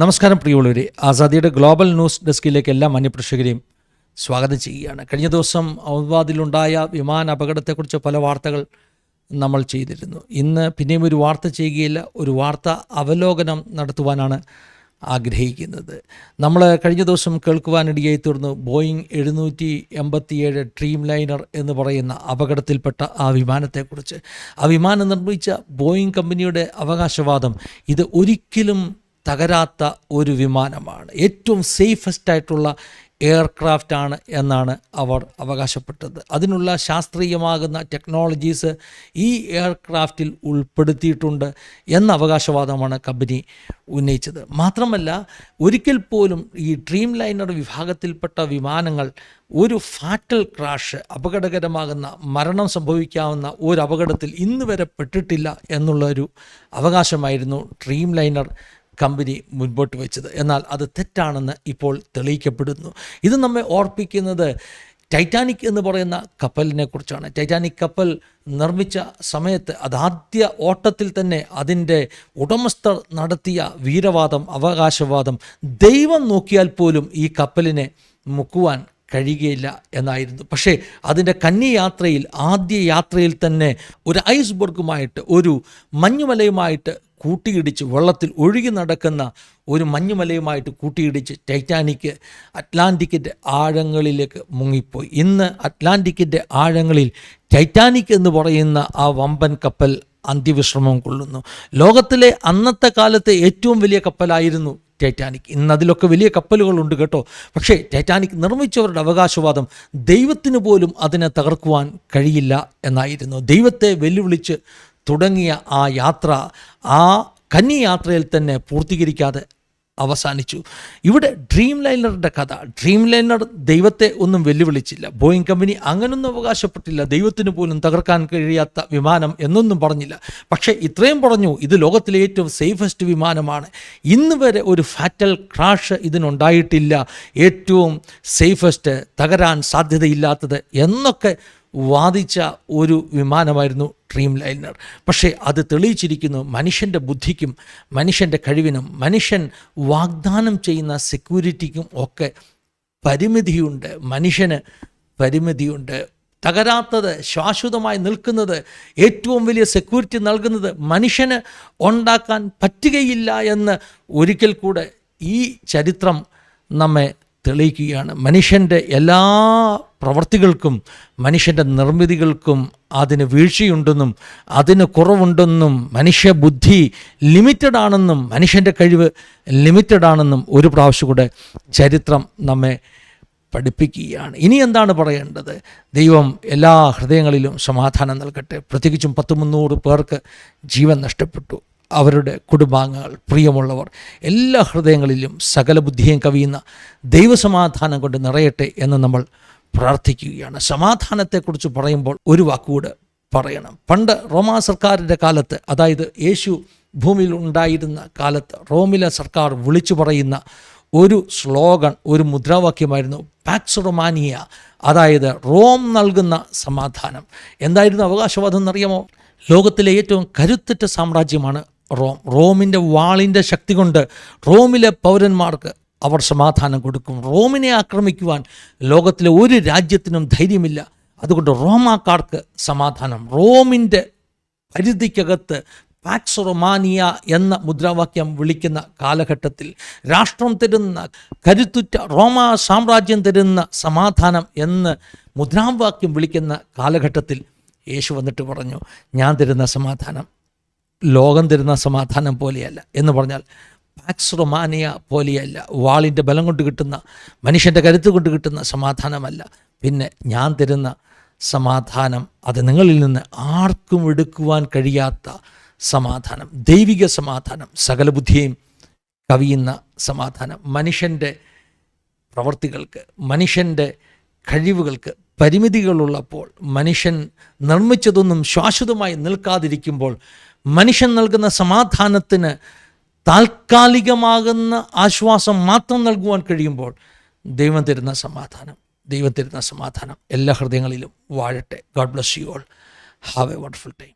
നമസ്കാരം പ്രിയമുള്ളവരെ. ആസാദിയുടെ global news ഡെസ്കിലേക്ക് എല്ലാ മാന്യപ്രേക്ഷകരെയും സ്വാഗതം ചെയ്യുകയാണ്. കഴിഞ്ഞ ദിവസം ഔദ്വാദിലുണ്ടായ വിമാന അപകടത്തെക്കുറിച്ച് പല വാർത്തകൾ നമ്മൾ ചെയ്തിരുന്നു. ഇന്ന് പിന്നെയും ഒരു വാർത്ത ചെയ്യുകയില്ല ഒരു വാർത്ത അവലോകനം നടത്തുവാനാണ് ആഗ്രഹിക്കുന്നത്. നമ്മൾ കഴിഞ്ഞ ദിവസം കേൾക്കുവാനിടയായി തീർന്നു. ബോയിങ് എഴുന്നൂറ്റി എൺപത്തിയേഴ് ഡ്രീം ലൈനർ എന്ന് പറയുന്ന അപകടത്തിൽപ്പെട്ട ആ വിമാനത്തെക്കുറിച്ച്. ആ വിമാനം നിർമ്മിച്ച ബോയിങ് കമ്പനിയുടെ അവകാശവാദം ഇത് ഒരിക്കലും തകരാത്ത ഒരു വിമാനമാണ്. ഏറ്റവും സേഫസ്റ്റ് ആയിട്ടുള്ള എയർക്രാഫ്റ്റ് ആണ് എന്നാണ് അവർ അവകാശപ്പെട്ടത്. അതിനുള്ള ശാസ്ത്രീയമാകുന്ന ടെക്നോളജീസ് ഈ എയർക്രാഫ്റ്റിൽ ഉൾപ്പെടുത്തിയിട്ടുണ്ട് എന്ന അവകാശവാദമാണ് കമ്പനി ഉന്നയിച്ചത്. മാത്രമല്ല ഒരിക്കൽ പോലും ഈ ഡ്രീം ലൈനർ വിഭാഗത്തിൽപ്പെട്ട വിമാനങ്ങൾ ഒരു ഫാറ്റൽ ക്രാഷ് അപകടകരമാകുന്ന മരണം സംഭവിക്കാവുന്ന ഒരു അപകടത്തിൽ ഇന്ന് വരെ പെട്ടിട്ടില്ല എന്നുള്ളൊരു അവകാശമായിരുന്നു ഡ്രീം ലൈനർ കമ്പനി മുൻപോട്ട് വെച്ചത്. എന്നാൽ അത് തെറ്റാണെന്ന് ഇപ്പോൾ തെളിയിക്കപ്പെടുന്നു. ഇത് നമ്മെ ഓർപ്പിക്കുന്നത് ടൈറ്റാനിക് എന്ന് പറയുന്ന കപ്പലിനെ കുറിച്ചാണ്. ടൈറ്റാനിക് കപ്പൽ നിർമ്മിച്ച സമയത്ത് അതാദ്യ ഓട്ടത്തിൽ തന്നെ അതിന്റെ ഉടമസ്ഥർ നടത്തിയ വീരവാദം അവകാശവാദം ദൈവം നോക്കിയാൽ പോലും ഈ കപ്പലിനെ മുക്കുവാൻ കഴിയുകയില്ല എന്നായിരുന്നു. പക്ഷേ അതിന്റെ കന്യയാത്രയിൽ ആദ്യ യാത്രയിൽ തന്നെ ഒരു ഐസ്ബർഗുമായിട്ട് ഒരു മഞ്ഞുമലയുമായിട്ട് കൂട്ടിയിടിച്ച് വെള്ളത്തിൽ ഒഴുകി നടക്കുന്ന ഒരു മഞ്ഞുമലയുമായിട്ട് കൂട്ടിയിടിച്ച് ടൈറ്റാനിക് അറ്റ്ലാന്റിക്കിന്റെ ആഴങ്ങളിലേക്ക് മുങ്ങിപ്പോയി. ഇന്ന് അറ്റ്ലാന്റിക്കിന്റെ ആഴങ്ങളിൽ ടൈറ്റാനിക് എന്ന് പറയുന്ന ആ വമ്പൻ കപ്പൽ അന്ത്യവിശ്രമം കൊള്ളുന്നു. ലോകത്തിലെ അന്നത്തെ കാലത്തെ ഏറ്റവും വലിയ കപ്പലായിരുന്നു ടൈറ്റാനിക് ഇന്ന് അതിലൊക്കെ വലിയ കപ്പലുകളുണ്ട് കേട്ടോ. പക്ഷേ ടൈറ്റാനിക് നിർമ്മിച്ചവരുടെ അവകാശവാദം ദൈവത്തിന് പോലും അതിനെ തകർക്കുവാൻ കഴിയില്ല എന്നായിരുന്നു. ദൈവത്തെ വെല്ലുവിളിച്ച് തുടങ്ങിയ ആ യാത്ര ആ കന്യയാത്രയിൽ തന്നെ പൂർത്തീകരിക്കാതെ അവസാനിച്ചു. ഇവിടെ ഡ്രീം ലൈനറുടെ കഥ. ഡ്രീം ലൈനർ ദൈവത്തെ ഒന്നും വെല്ലുവിളിച്ചില്ല. ബോയിങ് കമ്പനി അങ്ങനൊന്നും അവകാശപ്പെട്ടില്ല. ദൈവത്തിന് പോലും തകർക്കാൻ കഴിയാത്ത വിമാനം എന്നൊന്നും പറഞ്ഞില്ല. പക്ഷേ ഇത്രയും പറഞ്ഞു ഇത് ലോകത്തിലെ ഏറ്റവും സേഫസ്റ്റ് വിമാനമാണ്. ഇന്ന് വരെ ഒരു ഫാറ്റൽ ക്രാഷ് ഇതിനുണ്ടായിട്ടില്ല. ഏറ്റവും സേഫസ്റ്റ് തകരാൻ സാധ്യതയില്ലാത്തത് എന്നൊക്കെ വാദിച്ച ഒരു വിമാനമായിരുന്നു ഡ്രീം ലൈനർ പക്ഷേ അത് തെളിയിച്ചിരിക്കുന്നു മനുഷ്യന്റെ ബുദ്ധിക്കും മനുഷ്യന്റെ കഴിവിനും. മനുഷ്യൻ വാഗ്ദാനം ചെയ്യുന്ന സെക്യൂരിറ്റിക്കും ഒക്കെ പരിമിതിയുണ്ട്. മനുഷ്യന് പരിമിതിയുണ്ട്. തകരാത്തത് ശാശ്വതമായി നിൽക്കുന്നത് ഏറ്റവും വലിയ സെക്യൂരിറ്റി നൽകുന്നത് മനുഷ്യന് ഉണ്ടാക്കാൻ പറ്റുകയില്ല എന്ന് ഒരിക്കൽ കൂടെ ഈ ചരിത്രം നമ്മെ തെളിയിക്കുകയാണ്. മനുഷ്യന്റെ എല്ലാ പ്രവർത്തികൾക്കും മനുഷ്യന്റെ നിർമ്മിതികൾക്കും അതിന് വീഴ്ചയുണ്ടെന്നും അതിന് കുറവുണ്ടെന്നും മനുഷ്യബുദ്ധി ലിമിറ്റഡ് ആണെന്നും മനുഷ്യന്റെ കഴിവ് ലിമിറ്റഡ് ആണെന്നും ഒരു പ്രാവശ്യം കൂടെ ചരിത്രം നമ്മെ പഠിപ്പിക്കുകയാണ്. ഇനി എന്താണ് പറയേണ്ടത്? ദൈവം എല്ലാ ഹൃദയങ്ങളിലും സമാധാനം നൽകട്ടെ. പ്രത്യേകിച്ചും പത്ത് മുന്നൂറ് പേർക്ക് ജീവൻ നഷ്ടപ്പെട്ടു. അവരുടെ കുടുംബാംഗങ്ങൾ പ്രിയമുള്ളവർ എല്ലാ ഹൃദയങ്ങളിലും സകല ബുദ്ധിയും കവിയുന്ന ദൈവസമാധാനം കൊണ്ട് നിറയട്ടെ എന്ന് നമ്മൾ പ്രാർത്ഥിക്കുകയാണ്. സമാധാനത്തെക്കുറിച്ച് പറയുമ്പോൾ ഒരു വാക്കുകൂടെ പറയണം. പണ്ട് റോമാ സർക്കാരിന്റെ കാലത്ത് അതായത് യേശു ഭൂമിയിൽ ഉണ്ടായിരുന്ന കാലത്ത് റോമിലെ സർക്കാർ വിളിച്ചു പറയുന്ന ഒരു സ്ലോഗൻ ഒരു മുദ്രാവാക്യമായിരുന്നു പാക്സ് റൊമാനിയ അതായത് റോം നൽകുന്ന സമാധാനം. എന്തായിരുന്നു അവകാശവാദം എന്നറിയാമോ? ലോകത്തിലെ ഏറ്റവും കരുത്തുറ്റ സാമ്രാജ്യമാണ് റോം. റോമിന്റെ വാളിന്റെ ശക്തി കൊണ്ട് റോമിലെ പൗരന്മാർക്ക് അവർ സമാധാനം കൊടുക്കും. റോമിനെ ആക്രമിക്കുവാൻ ലോകത്തിലെ ഒരു രാജ്യത്തിനും ധൈര്യമില്ല. അതുകൊണ്ട് റോമാക്കാർക്ക് സമാധാനം. റോമിന്റെ പരിധിക്കകത്ത് പാക്സ് റൊമാനിയ എന്ന മുദ്രാവാക്യം വിളിക്കുന്ന കാലഘട്ടത്തിൽ രാഷ്ട്രം തരുന്ന കരുത്തുറ്റ റോമാ സാമ്രാജ്യം തരുന്ന സമാധാനം എന്ന് മുദ്രാവാക്യം വിളിക്കുന്ന കാലഘട്ടത്തിൽ യേശു വന്നിട്ട് പറഞ്ഞു ഞാൻ തരുന്ന സമാധാനം ലോകം തരുന്ന സമാധാനം പോലെയല്ല എന്ന് പറഞ്ഞാൽ പാക്സ് റൊമാനിയ പോലെയല്ല. വാളിന്റെ ബലം കൊണ്ട് കിട്ടുന്ന മനുഷ്യന്റെ കരുത്ത് കൊണ്ട് കിട്ടുന്ന സമാധാനമല്ല. പിന്നെ ഞാൻ തരുന്ന സമാധാനം അത് നിങ്ങളിൽ നിന്ന് ആർക്കും എടുക്കുവാൻ കഴിയാത്ത സമാധാനം. ദൈവിക സമാധാനം സകല ബുദ്ധിയെയും കവിയുന്ന സമാധാനം. മനുഷ്യന്റെ പ്രവർത്തികൾക്ക് മനുഷ്യന്റെ കഴിവുകൾക്ക് പരിമിതികളുള്ളപ്പോൾ മനുഷ്യൻ നിർമ്മിച്ചതൊന്നും ശാശ്വതമായി നിൽക്കാതിരിക്കുമ്പോൾ മനുഷ്യൻ നൽകുന്ന സമാധാനത്തിന് താൽക്കാലികമാകുന്ന ആശ്വാസം മാത്രം നൽകുവാൻ കഴിയുമ്പോൾ ദൈവം തരുന്ന സമാധാനം ദൈവം തരുന്ന സമാധാനം എല്ലാ ഹൃദയങ്ങളിലും വാഴട്ടെ. God bless you all have a wonderful time